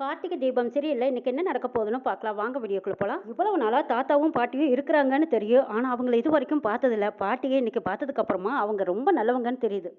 கார்த்திகை தீபம் சரியில்லை. இன்னைக்கு என்ன நடக்க போகுதுன்னு பார்க்கலாம். வாங்க வீடியோக்குள்ள போகலாம் இவ்வளவு நாளா தாத்தாவும் பாட்டியும் இருக்கிறாங்கன்னு தெரியும். ஆனால் அவங்கள இது வரைக்கும் பார்த்ததில்ல. பாட்டியை இன்னைக்கு பார்த்ததுக்கு அப்புறமா அவங்க ரொம்ப நல்லவங்கன்னு தெரியுது.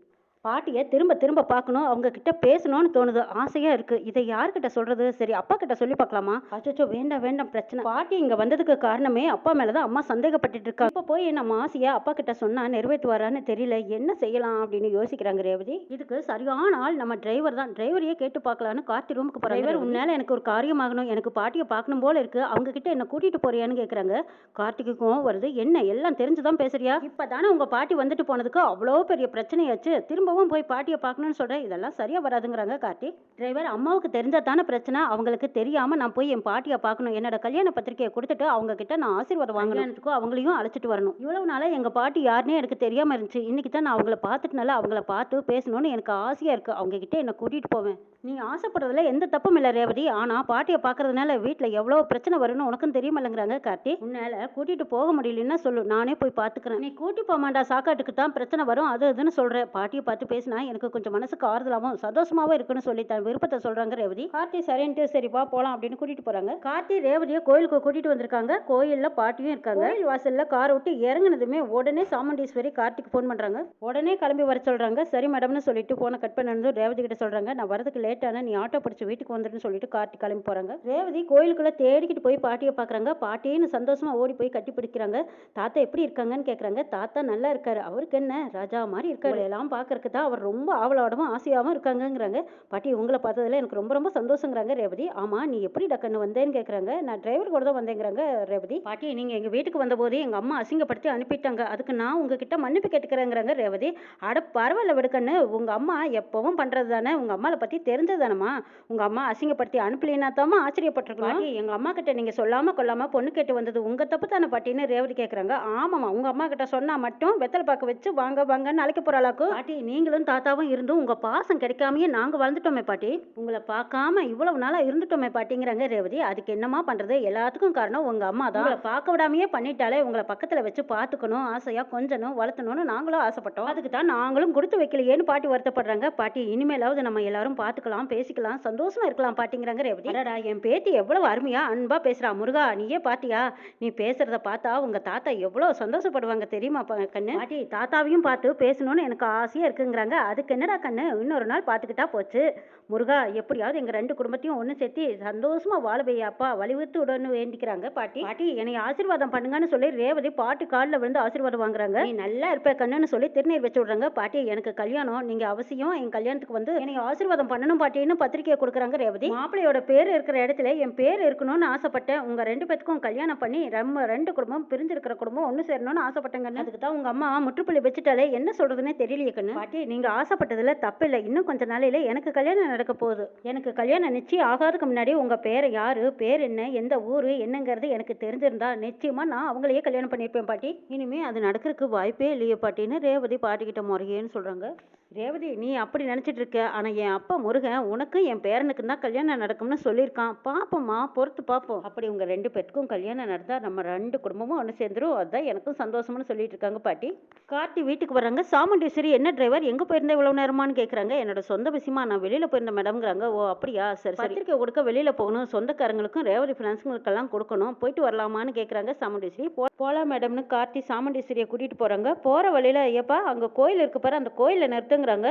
பாட்டியை திரும்ப திரும்ப பார்க்கணும் அவங்க கிட்ட பேசணும்னு தோணுது. ஆசையா இருக்கு. இதை யார்கிட்ட சொல்றது? சரி அப்பா கிட்ட சொல்லி பார்க்கலாமா அச்சோ வேண்டாம் வேண்டாம் பிரச்சனை. பாட்டி இங்க வந்ததுக்கு காரணமே அப்பா மேலதான் அம்மா சந்தேகப்பட்டுட்டு இருக்கா இப்ப போய் நம்ம ஆசையா அப்பா கிட்ட சொன்னா நிறைவேற்றுவாரான்னு தெரியல. என்ன செய்யலாம் அப்படின்னு யோசிக்கிறாங்க ரேவதி. இதுக்கு சரியான ஆள் நம்ம டிரைவர் தான். டிரைவரையே கேட்டு பார்க்கலான்னு கார்த்தி ரூமுக்கு போறாங்க டிரைவர் உன்னால எனக்கு ஒரு காரியம் ஆகணும். எனக்கு பாட்டியை பார்க்கணும் போல இருக்கு. அவங்க கிட்ட என்ன கூட்டிட்டு போறியான்னு கேக்குறாங்க. கார்த்திக்கும் வருது. என்ன எல்லாம் தெரிஞ்சுதான் பேசுறியா? இப்பதானே உங்க பாட்டி வந்துட்டு போனதுக்கு அவ்வளோ பெரிய பிரச்சனையாச்சு. திரும்பவும் போய் பாட்டியை பார்க்கணும்னு சொல்றேன். இதெல்லாம் சரியா வராதுங்கிறாங்க கார்த்தி. டிரைவர் அம்மாவுக்கு தெரிஞ்சா தானே பிரச்சனை. அவங்களுக்கு தெரியாம நான் போய் என் பாட்டியை பார்க்கணும். என்னோட கல்யாண பத்திரிக்கையை கொடுத்துட்டு அவங்க கிட்ட நான் ஆசீர்வாதம் வாங்கணும்னுக்கும் அவங்களையும் அழைச்சிட்டு வரணும். இவ்வளவு நாளா எங்க பாட்டி யாருன்னே எனக்கு தெரியாம இருந்துச்சு. இன்னைக்கு தான் நான் அவங்கள பார்த்துட்டனால அவங்கள பார்த்து பேசணும்னு எனக்கு ஆசையா இருக்கு. அவங்க கிட்ட என்ன கூட்டிட்டு போவேன். நீ ஆசைப்படுறதுல எந்த தப்பும் இல்லை ரேவதி. ஆனா பாட்டியை பார்க்கறதுனால வீட்டில் எவ்வளோ பிரச்சனை வரும்னு உனக்கும் தெரியுமில்லைங்கிறாங்க கார்த்தி. உன்னால கூட்டிட்டு போக முடியலன்னா சொல்லு. நானே போய் பார்த்துக்கிறேன். நீ கூட்டி போக மாட்டா சாக்காட்டுக்கு தான் பிரச்சனை வரும். அது இதுன்னு சொல்றேன். பாட்டியை பார்த்து பேசினா எனக்கு கொஞ்சம் மனசுக்கு ஆறுதலாகவும் சந்தோஷமாவும் இருக்குன்னு சொல்லி தன் விருப்பத்தை சொல்றாங்க ரேவதி. கார்த்தி சரின்ட்டு சரிப்பா போலாம் அப்படின்னு கூட்டிட்டு போறாங்க. கார்த்தி ரேவதியை கோயிலுக்கு கூட்டிட்டு வந்திருக்காங்க. கோயில்ல பாட்டியும் இருக்காங்க. கோயில் வாசல்ல காரை விட்டு இறங்குனதுமே உடனே சாமுண்டீஸ்வரி கார்த்திக் ஃபோன் பண்றாங்க. உடனே கிளம்பி வர சொல்றாங்க. சரி மேடம்னு சொல்லிட்டு போனை கட் பண்ணது ரேவதி கிட்ட சொல்றாங்க. நான் வரதுக்கு லேட்டான நீ ஆட்டோ பிடிச்சி வீட்டுக்கு வந்துடுன்னு சொல்லிட்டு கார்த்திக் கிளம்பி போறாங்க. ரேவதி கோயிலுக்குள்ள தேடிக்கிட்டு போய் பாட்டியை பாக்குறாங்க. பாட்டின்னு சந்தோஷமா ஓடி போய் கட்டி பிடிக்கிறாங்க. தாத்தா எப்படி இருக்காங்கன்னு கேக்குறாங்க. தாத்தா நல்லா இருக்காரு. அவருக்கு என்ன? ராஜா மாதிரி இருக்காரு. எல்லாம் பாக்குறதுக்கு தான் அவர் ரொம்ப ஆவலோடவும் ஆசையாகவும் இருக்காங்கங்கிறாங்க. பாட்டி உங்களை பார்த்ததுல எனக்கு ரொம்ப ரொம்ப சந்தோஷங்கிறாங்க ரேவதி. ஆமாம் நீ எப்படி டக்குன்னு வந்தேன்னு கேட்குறாங்க நான் டிரைவர் கூட தான் வந்தேங்கிறாங்க ரேவதி. பாட்டி நீங்கள் எங்கள் வீட்டுக்கு வந்தபோது எங்கள் அம்மா அசிங்கப்படுத்தி அனுப்பிட்டாங்க. அதுக்கு நான் உங்ககிட்ட மன்னிப்பு கேட்டுக்கிறேங்கிறாங்க ரேவதி. அட பரவாயில்ல விடுக்கன்னு உங்கள் அம்மா எப்பவும் பண்ணுறது தானே. உங்கள் அம்மாவை பற்றி தெரிஞ்சது தானம்மா. உங்கள் அம்மா அசிங்கப்படுத்தி அனுப்பலைன்னா தாம்மா ஆச்சரியப்பட்டிருக்கோம் எங்கள் அம்மா கிட்ட நீங்கள் சொல்லாமல் கொள்ளாம பொண்ணு கேட்டு வந்தது உங்கள் தப்பு தானே பாட்டின்னு ரேவதி கேட்குறாங்க ஆமாம்மா உங்கள் அம்மா கிட்ட சொன்னால் மட்டும் வெத்தலை பார்க்க வச்சு வாங்க வாங்கன்னு அழைக்க போறாளாக்கும் பாட்டி நீங்களும் தாத்தாவும் இருந்தும் உங்கள் பாசம் கிடைக்காமயே நாங்கள் வளர்ந்துட்டோமே பாட்டி. உங்களை பார்க்காம இவ்வளவு நாளாக இருந்துட்டோமே பாட்டிங்கிறாங்க ரேவதி. அதுக்கு என்னமா பண்ணுறது எல்லாத்துக்கும் காரணம் உங்கள் அம்மா தான். உங்களை பார்க்க விடாமையே பண்ணிட்டாலே உங்களை பக்கத்தில் வச்சு பார்த்துக்கணும் ஆசையாக கொஞ்சணும் வளர்த்தணும்னு நாங்களும் ஆசைப்பட்டோம். அதுக்கு தான் நாங்களும் கொடுத்து வைக்கலையேன்னு பாட்டி வருத்தப்படுறாங்க. பாட்டி இனிமேலாவது நம்ம எல்லாரும் பார்த்துக்கலாம் பேசிக்கலாம் சந்தோஷமா இருக்கலாம் பாட்டிங்கிறாங்க ரேவதி. அடடா என் பேத்தி எவ்வளவு அருமையா அன்பா பேசுறா. முருகா நீயே பாத்தியா? நீ பேசுறத பார்த்தா உங்க தாத்தா எவ்வளவு சந்தோஷப்படுவாங்க தெரியுமா கண்ணு? பாட்டி தாத்தாவையும் பார்த்து பேசணும்னு எனக்கு ஆசையா இருக்குங்கிறாங்க. அதுக்கு என்னடா கண்ணு? இன்னொரு நாள் பார்த்துக்கிட்டா போச்சு. முருகா எப்படியாவது எங்கள் ரெண்டு குடும்பத்தையும் ஒன்று சேர்த்து சந்தோஷமாக வாழ வையாப்பா வலியுறுத்தி விடன்னு வேண்டிக்கிறாங்க பாட்டி. பாட்டி என்னை ஆசீர்வாதம் பண்ணுங்கன்னு சொல்லி ரேவதி பாட்டு காலில் விழுந்து ஆசீர்வாதம் வாங்குறாங்க. நீ நல்லா இருப்ப கண்ணுன்னு சொல்லி திருநீர் வச்சு விடுறாங்க. பாட்டி எனக்கு கல்யாணம் நீங்கள் அவசியம். என் கல்யாணத்துக்கு வந்து என்னை ஆசீர்வாதம் பண்ணணும் பாட்டின்னு பத்திரிக்கையை கொடுக்குறாங்க ரேவதி. மாப்பிள்ளையோட பேர் இருக்கிற இடத்துல என் பேர் இருக்கணும்னு ஆசைப்பட்டேன். உங்கள் ரெண்டு பேத்துக்கும் கல்யாணம் பண்ணி நம்ம ரெண்டு குடும்பம் பிரிஞ்சிருக்கிற குடும்பம் ஒன்று சேரணும்னு ஆசைப்பட்டேங்க அதுக்கு தான் உங்கள் அம்மா முற்றுப்புள்ளி வச்சுட்டாலே என்ன சொல்கிறதுனே தெரியலையே கண்ணு. பாட்டி நீங்கள் ஆசைப்பட்டதில் தப்பில்லை. இன்னும் கொஞ்ச நாளையில் எனக்கு கல்யாணம் நடக்க போகுது. எனக்கு கல்யாணம் நிச்சயம் ஆகாதுக்கு முன்னாடி உங்கள் பேர் யார் பேர் என்ன எந்த ஊர் என்னங்கிறது எனக்கு தெரிஞ்சிருந்தா நிச்சயமாக நான் அவங்களையே கல்யாணம் பண்ணியிருப்பேன் பாட்டி. இனிமேல் அது நடக்கிறதுக்கு வாய்ப்பே இல்லையே பாட்டின்னு ரேவதி பாட்டிக்கிட்ட முறையேன்னு சொல்கிறாங்க ரேவதி நீ அப்படி நினச்சிட்டு இருக்க. ஆனால் என் அப்பா முருகன் உனக்கும் என் பேரனுக்கு தான் கல்யாணம் நடக்கும்னு சொல்லியிருக்கான். பார்ப்போம்மா பொறுத்து பார்ப்போம் அப்படி உங்கள் ரெண்டு பேருக்கும் கல்யாணம் நடந்தால் நம்ம ரெண்டு குடும்பமும் ஒன்று சேர்ந்துரும். அதுதான் எனக்கும் சந்தோஷம்னு சொல்லிட்டு இருக்காங்க பாட்டி. கார்த்தி வீட்டுக்கு வராங்க சாமுண்டீஸ்வரி என்ன டிரைவர் எங்கே போயிருந்த இவ்வளோ நேரமான்னு கேட்குறாங்க என்னோட சொந்த விஷயமா நான் வெளியில் போயிருந்த மேடம்ங்கிறாங்க ஓ அப்படியா? சரி பத்திரிக்கை கொடுக்க வெளியில் போகணும். சொந்தக்காரங்களுக்கும் ரேவதி ஃபினான்ஸுங்களுக்கெல்லாம் கொடுக்கணும். போயிட்டு வரலாமான்னு கேட்குறாங்க சாமுண்டீஸ்வரி. போ போலாம் மேடம்னு கார்த்தி சாமுண்டீஸ்வரியை கூட்டிகிட்டு போகிறாங்க போகிற வழியில ஐயப்பா அங்கே கோயில் இருக்கு பாரு. அந்த நிறுத்த இருக்குங்கிறாங்க.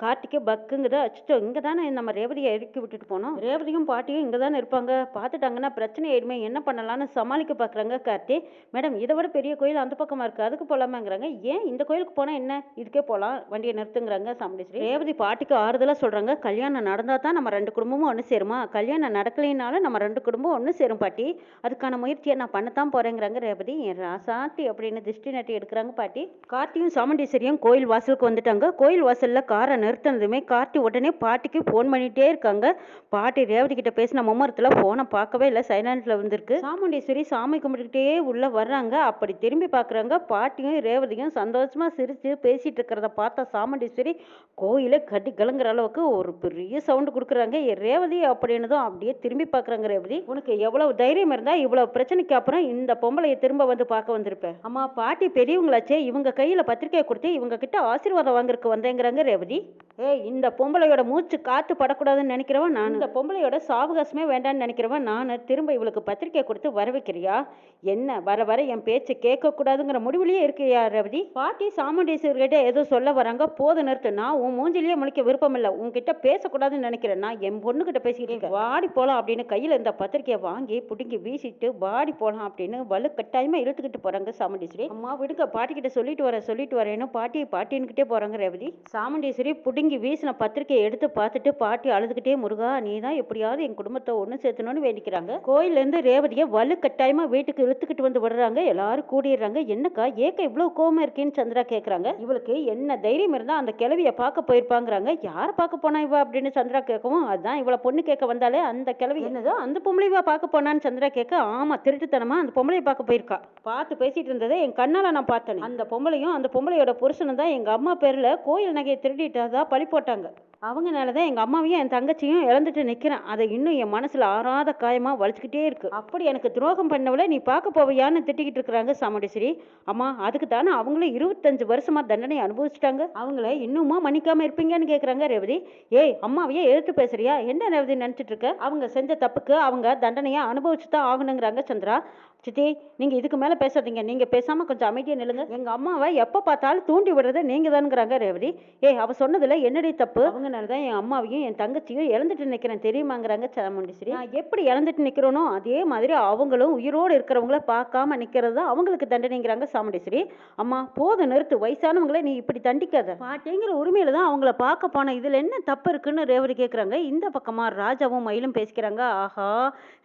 கார்த்திகே பக்குங்குது? அச்சுட்டோம் இங்கே தானே நம்ம ரேவதியை இறக்கி விட்டுட்டு போனோம். ரேவதியும் பாட்டியும் இங்கே தானே இருப்பாங்க. பார்த்துட்டாங்கன்னா பிரச்சனை ஆயிடுமே என்ன பண்ணலாம்னு சமாளிக்க பார்க்குறாங்க கார்த்தி. மேடம் இதை விட பெரிய கோயில் அந்த பக்கமாக இருக்குது அதுக்கு போகலாமாங்கிறாங்க ஏன் இந்த கோயிலுக்கு போனால் என்ன? இதுக்கே போகலாம் வண்டியை நிறுத்துங்கிறாங்க சாமுண்டீஸ்வரி. ரேவதி பாட்டிக்கு ஆறுதலாக சொல்கிறாங்க கல்யாணம் நடந்தால் தான் நம்ம ரெண்டு குடும்பமும் ஒன்று சேருமா? கல்யாணம் நடக்கலைனாலும் நம்ம ரெண்டு குடும்பம் ஒன்று சேரும் பாட்டி. அதுக்கான முயற்சியை நான் பண்ணத்தான் போகிறேங்கிறாங்க ரேவதி. என் ராசாத்தி அப்படின்னு திருஷ்டி நட்டி எடுக்கிறாங்க பாட்டி. கார்த்தியும் சாமுண்டீஸ்வரியும் கோயில் வாசலுக்கு வந்துட்டாங்க. கோயில் வாசலில் காரை நிறுத்தினதுமே கார்த்தி உடனே பாட்டிக்கு ஃபோன் பண்ணிட்டே இருக்காங்க. பாட்டி ரேவதி கிட்ட பேசின மும்மரத்தில் ஃபோனை பார்க்கவே இல்லை சைலண்ட்ல வந்திருக்கு. சாமுண்டீஸ்வரி சாமி கும்பிட்டுக்கிட்டே உள்ள வர்றாங்க. அப்படி திரும்பி பார்க்குறாங்க பாட்டியும் ரேவதியும் சந்தோஷமா சிரிச்சு பேசிட்டு இருக்கிறத பார்த்தா சாமுண்டீஸ்வரி கோயிலே கட்டி கலங்குற அளவுக்கு ஒரு பெரிய சவுண்டு கொடுக்குறாங்க. ரேவதி அப்படின்னதும் அப்படியே திரும்பி பார்க்குறாங்க ரேவதி. உனக்கு எவ்வளவு தைரியம் இருந்தா இவ்வளவு பிரச்சனைக்கு அப்புறம் இந்த பொம்பளைய திரும்ப வந்து பார்க்க வந்திருப்பேன் அம்மா பாட்டி பெரியவங்களாச்சே இவங்க கையில பத்திரிக்கையை கொடுத்து இவங்க கிட்ட ஆசீர்வாதம் வாங்குறதுக்கு வந்தேங்கிறாங்க ரேவதி. ஏய் இந்த பொம்பளையோட மூச்சு காத்து படக்கூடாதுன்னு நினைக்கிறவன் நான். இந்த பொம்பளையோட சாவகாசமே வேண்டாம்னு நினைக்கிறவன் நான். திரும்ப இவளுக்கு பத்திரிக்கை கொடுத்து வர வைக்கிறியா என்ன வர வர என் பேச்சு கேட்கக்கூடாதுங்கிற முடிவுலயே இருக்கியா ரவதி? பாட்டி சாமுண்டீஸ்வர்கிட்ட ஏதோ சொல்ல வராங்க. போது நிறுத்து. நான் உன் மூஞ்சிலேயே முழிக்க விருப்பம் இல்லை உன்கிட்ட பேசக்கூடாதுன்னு நினைக்கிறேன். நான் என் பொண்ணுகிட்ட பேசிக்கிட்டு வாடி போலாம் அப்படின்னு கையில் இருந்த பத்திரிக்கையை வாங்கி பிடுங்கி வீசிட்டு வாடி போலாம் அப்படின்னு வலு கட்டாயமா இழுத்துக்கிட்டு போறாங்க சாமுண்டீஸ்வரி. அம்மா விடுங்க. பாட்டிக்கிட்ட சொல்லிட்டு வரேன் சொல்லிட்டு வரேன்னு பாட்டி பாட்டின்னுக்கிட்டே போறாங்க ரேவதி. சாமுண்டீஸ்வரி பிடுங்கி வீசின பத்திரிக்கையை எடுத்து பார்த்துட்டு பாட்டி அழுதுகிட்டே முருகா நீ தான் எப்படியாவது என் குடும்பத்தை ஒன்று சேர்த்தணும்னு வேண்டிக்கிறாங்க. கோயிலேருந்து ரேவதியை வலு கட்டாயமா வீட்டுக்கு இழுத்துக்கிட்டு வந்து விடுறாங்க. எல்லாரும் கூடிடுறாங்க. என்னக்கா ஏக்க இவ்வளோ கோவமா இருக்கேன்னு சந்திரா கேட்குறாங்க இவளுக்கு என்ன தைரியம் இருந்தால் அந்த கிழவியை பார்க்க போயிருப்பாங்கிறாங்க. யார் பார்க்க போனா இவ அப்படின்னு சந்திரா கேட்கவும் அதுதான் இவ்வளோ பொண்ணு கேட்க வந்தாலே அந்த கிழவி என்னதோ அந்த பொம்பளைவா பார்க்க போனான்னு சந்திரா கேட்க ஆமா திருட்டுத்தனமா அந்த பொம்பளையை பார்க்க போயிருக்கா. பார்த்து பேசிட்டு இருந்ததை என் கண்ணால நான் பார்த்தேன். அந்த பொம்பளையும் அந்த பொம்பளையோட புருஷனும் தான் எங்க அம்மா பேர்ல கோயில் நகையை திருடிட்டதா பழி போட்டாங்க. அவங்கனால தான் எங்கள் அம்மாவையும் என் தங்கச்சியும் இழந்துட்டு நிற்கிறேன் அதை இன்னும் என் மனசில் ஆறாத காயமாக வலிச்சுக்கிட்டே இருக்கு. அப்படி எனக்கு துரோகம் பண்ணவளை நீ பார்க்க போவையான்னு திட்டிக்கிட்டு இருக்கிறாங்க சாமுண்டேஸ்வரி. அம்மா அதுக்கு தானே அவங்களும் இருபத்தஞ்சு வருஷமாக தண்டனை அனுபவிச்சுட்டாங்க. அவங்கள இன்னுமா மன்னிக்காமல் இருப்பீங்கன்னு கேட்குறாங்க ரேவதி. ஏய் அம்மாவையே எழுத்து பேசுறியா? என்ன ரேவதி நினச்சிட்டு இருக்க? அவங்க செஞ்ச தப்புக்கு அவங்க தண்டனையை அனுபவிச்சு தான் ஆகணுங்கிறாங்க சந்திரா. சித்தி நீங்கள் இதுக்கு மேலே பேசாதீங்க. நீங்கள் பேசாமல் கொஞ்சம் அமைதியாக நில்லுங்க. எங்கள் அம்மாவை எப்போ பார்த்தாலும் தூண்டி விடுறது நீங்கள் தானுங்கிறாங்க ரேவதி. ஏய் அவள் சொன்னதில் என்னடி தப்பு? அவங்கனால தான் என் அம்மாவையும் என் தங்கச்சியும் இழந்துட்டு நிற்கிறேன் தெரியுமாங்கிறாங்க சாமுண்டீஸ்வரி. நான் எப்படி இழந்துட்டு நிற்கிறோனோ அதே மாதிரி அவங்களும் உயிரோடு இருக்கிறவங்கள பார்க்காம நிற்கிறது தான் அவங்களுக்கு தண்டனைங்கிறாங்க சாமுண்டீஸ்வரி. அம்மா போதும் நிறுத்து. வயசானவங்களே நீ இப்படி தண்டிக்காத. பாட்டிங்கிற உரிமையில தான் அவங்கள பார்க்க போன இதில் என்ன தப்பு இருக்குன்னு ரேவதி கேட்குறாங்க இந்த பக்கமா ராஜாவும் மயிலும் பேசிக்கிறாங்க. ஆஹா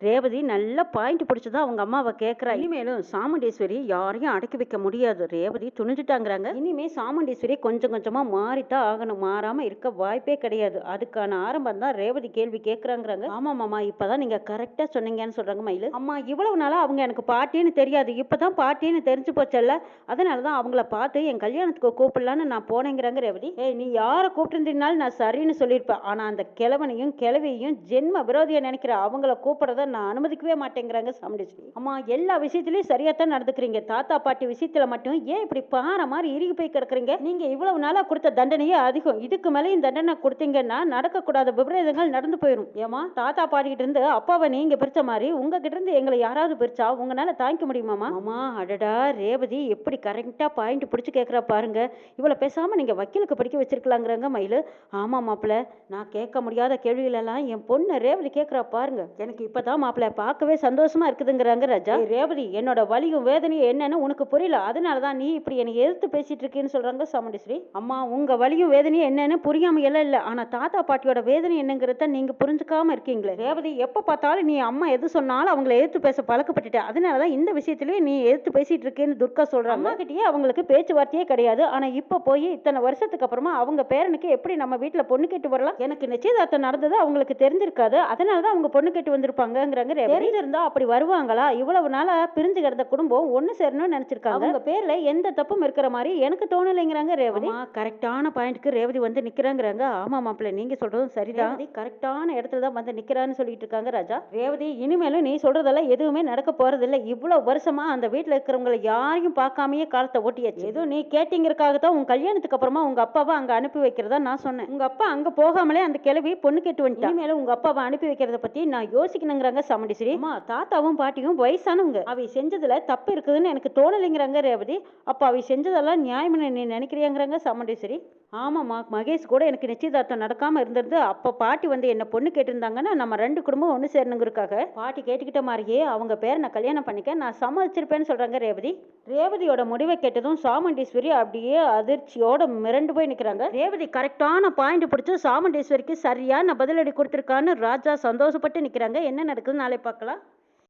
ரேவதி நல்ல பாயிண்ட் பிடிச்சி தான் அவங்க அம்மாவை கேட்குறா இனிமேலும் சாமுண்டீஸ்வரி யாரையும் அடக்கி வைக்க முடியாது. ரேவதி துணிஞ்சுட்டாங்கிறாங்க. இனிமே சாமுண்டீஸ்வரி கொஞ்சம் கொஞ்சமாக மாறித்தான் ஆகணும். மாறாமல் இருக்க வாய்ப்பே கிடையாது. அதுக்கான ஆரம்பம் தான் ரேவதி கேள்வி கேட்குறாங்கிறாங்க. ஆமா மாமா இப்பதான் நீங்க கரெக்டா சொன்னீங்கன்னு சொல்றாங்க மயிலு. அம்மா இவ்வளவு நாளா அவங்க எனக்கு பாட்டின்னு தெரியாது. இப்பதான் பாட்டின்னு தெரிஞ்சு போச்சல்ல. அதனால தான் அவங்கள பார்த்து என் கல்யாணத்துக்கு கூப்பிடலான்னு நான் போனேங்கிறாங்க ரேவதி. ஏய் நீ யாரை கூப்பிட்டுருந்தீங்கனாலும் நான் சரின்னு சொல்லியிருப்பேன். ஆனா அந்த கிழவனையும் கிழவியையும் ஜென்ம விரோதியை நினைக்கிற அவங்கள கூப்பிடுறத நான் அனுமதிக்கவே மாட்டேங்கிறாங்க சாமுண்டீஸ்வரி. அம்மா எல்லா விஷயத்துலையும் சரியாக தான் நடந்துக்கிறீங்க. தாத்தா பாட்டி விஷயத்துல மட்டும் ஏன் இப்படி பாறை மாதிரி இறுகி போய் கிடக்குறீங்க? நீங்க இவ்வளவு நாளா கொடுத்த தண்டனையே அதிகம். இதுக்கு மேலே இந்த தண்டனை கொடுத்தீங்கன்னா நடக்கக்கூடாத விபரீதங்கள் நடந்து போயிடும் ஏமா தாத்தா பாடிக்கிட்டு இருந்து அப்பாவை நீங்க பிரிச்ச மாதிரி உங்ககிட்ட இருந்து எங்களை யாராவது பிரிச்சா உங்களால தாங்கிக்க முடியுமாமா ஆமா அடடா ரேவதி எப்படி கரெக்டா பாயிண்ட் பிடிச்சு கேட்குறா பாருங்க. இவளை பேசாம நீங்க வக்கீலுக்கு படிக்க வச்சிருக்கலாங்கிறாங்க மயிலு. ஆமா மாப்பிள்ள நான் கேட்க முடியாத கேள்விகளெல்லாம் என் பொண்ணு ரேவதி கேட்குறா பாருங்க. எனக்கு இப்பதான் மாப்பிள்ள பார்க்கவே சந்தோஷமா இருக்குதுங்கிறாங்க ராஜா. ரேவதி என்னோட வலியும் வேதனையும் என்னன்னு உனக்கு புரியல. அதனால தான் நீ இப்படி என்னை எதிர்த்து பேசிட்டு இருக்கேன்னு சொல்றாங்க சாமுண்டீஸ்வரி. அம்மா உங்க வலியும் வேதனையும் என்னன்னு புரியாம எல்லாம் இல்ல. ஆனா தாத்தா பாட்டியோட வேதனை என்னங்கிறத நீங்க புரிஞ்சுக்காம இருக்கீங்களே. ரேவதி எப்ப பார்த்தாலும் நீ அம்மா எது சொன்னாலும் அவங்கள எதிர்த்து பேச பழக்கப்பட்டுட்ட. அதனால தான் இந்த விஷயத்திலேயே நீ எதிர்த்து பேசிட்டு இருக்கேன்னு துர்கா சொல்றாங்க. அம்மா கிட்டயே அவங்களுக்கு பேச்சுவார்த்தையே கிடையாது. ஆனா இப்ப போய் இத்தனை வருஷத்துக்கு அப்புறமா அவங்க பேரனுக்கு எப்படி நம்ம வீட்டுல பொண்ணு கேட்டு வரலாம்? எனக்கு நிச்சயதார்த்தம் நடந்தது அவங்களுக்கு தெரிஞ்சிருக்காது. அதனால தான் அவங்க பொண்ணு கேட்டு வந்திருப்பாங்கங்கிறாங்க. தெரிஞ்சிருந்தா அப்படி வருவாங்களா? இவ்வளவு நாளா பிரிஞ்சு கிடந்த குடும்பம் ஒண்ணு சேரணும்னு நினைச்சிருக்காங்க. அவங்க பேர்ல எந்த தப்பும் இருக்கிற மாதிரி எனக்கு தோணலைங்கிறாங்க ரேவதி. கரெக்டான பாயிண்ட்க்கு ரேவதி வந்து நிக்கிறாங்கிறாங்க. ஆமா மாப்பிள்ளை நீங்க சொல்றதும் சரிதான். கரெக்டான இடத்துல தான் வந்து நிக்கிறான்னு சொல்லிட்டு இருக்காங்க ராஜா. ரேவதி இனிமேலும் நீ சொல்றதெல்லாம் எதுவுமே நடக்க போறதில்ல. இவ்வளவு வருஷமா அந்த வீட்டுல இருக்கிறவங்களை யாரையும் பார்க்காமயே காலத்தை ஓட்டியாச்சு. ஏதோ நீ கேட்டீங்கிறக்காக தான் உன் கல்யாணத்துக்கு அப்புறமா உங்க அப்பாவை அங்க அனுப்பி வைக்கிறதா நான் சொன்னேன். உங்க அப்பா அங்க போகாமலே அந்த கிளவி பொண்ணு கேட்டு வந்துட்டா. இனிமேல உங்க அப்பாவை அனுப்பி வைக்கிறத பத்தி நான் யோசிக்கணுங்கிறாங்க சாமுண்டீஸ்வரி அம்மா தாத்தாவும் பாட்டியும் வயசானவங்க. அவை செஞ்சதுல தப்பு இருக்குதுன்னு எனக்கு தோணலைங்கிறாங்க ரேவதி. அப்ப அவை செஞ்சதெல்லாம் நியாயம்னு நீ நினைக்கிறியாங்கிறாங்க சாமுண்டீஸ்வரி ஆமாம்மா மகேஷ் கூட எனக்கு நிச்சயதார்த்தம் நடக்காமல் இருந்திருந்து அப்போ பாட்டி வந்து என்ன பொண்ணு கேட்டிருந்தாங்கன்னா நம்ம ரெண்டு குடும்பம் ஒன்று சேரணுங்கிறதுக்காக. பாட்டி கேட்டுக்கிட்ட மாதிரியே அவங்க பேரை நான் கல்யாணம் பண்ணிக்க நான் சம்மதிச்சிருப்பேன்னு சொல்கிறாங்க ரேவதி. ரேவதியோட முடிவை கேட்டதும் சாமுண்டீஸ்வரி அப்படியே அதிர்ச்சியோட மிரண்டு போய் நிற்கிறாங்க ரேவதி கரெக்டான பாயிண்ட் பிடிச்சி சாமுண்டீஸ்வரிக்கு சரியான பதிலடி கொடுத்துருக்கான்னு ராஜா சந்தோஷப்பட்டு நிற்கிறாங்க என்ன நடக்குதுன்னு நாளை பார்க்கலாம்.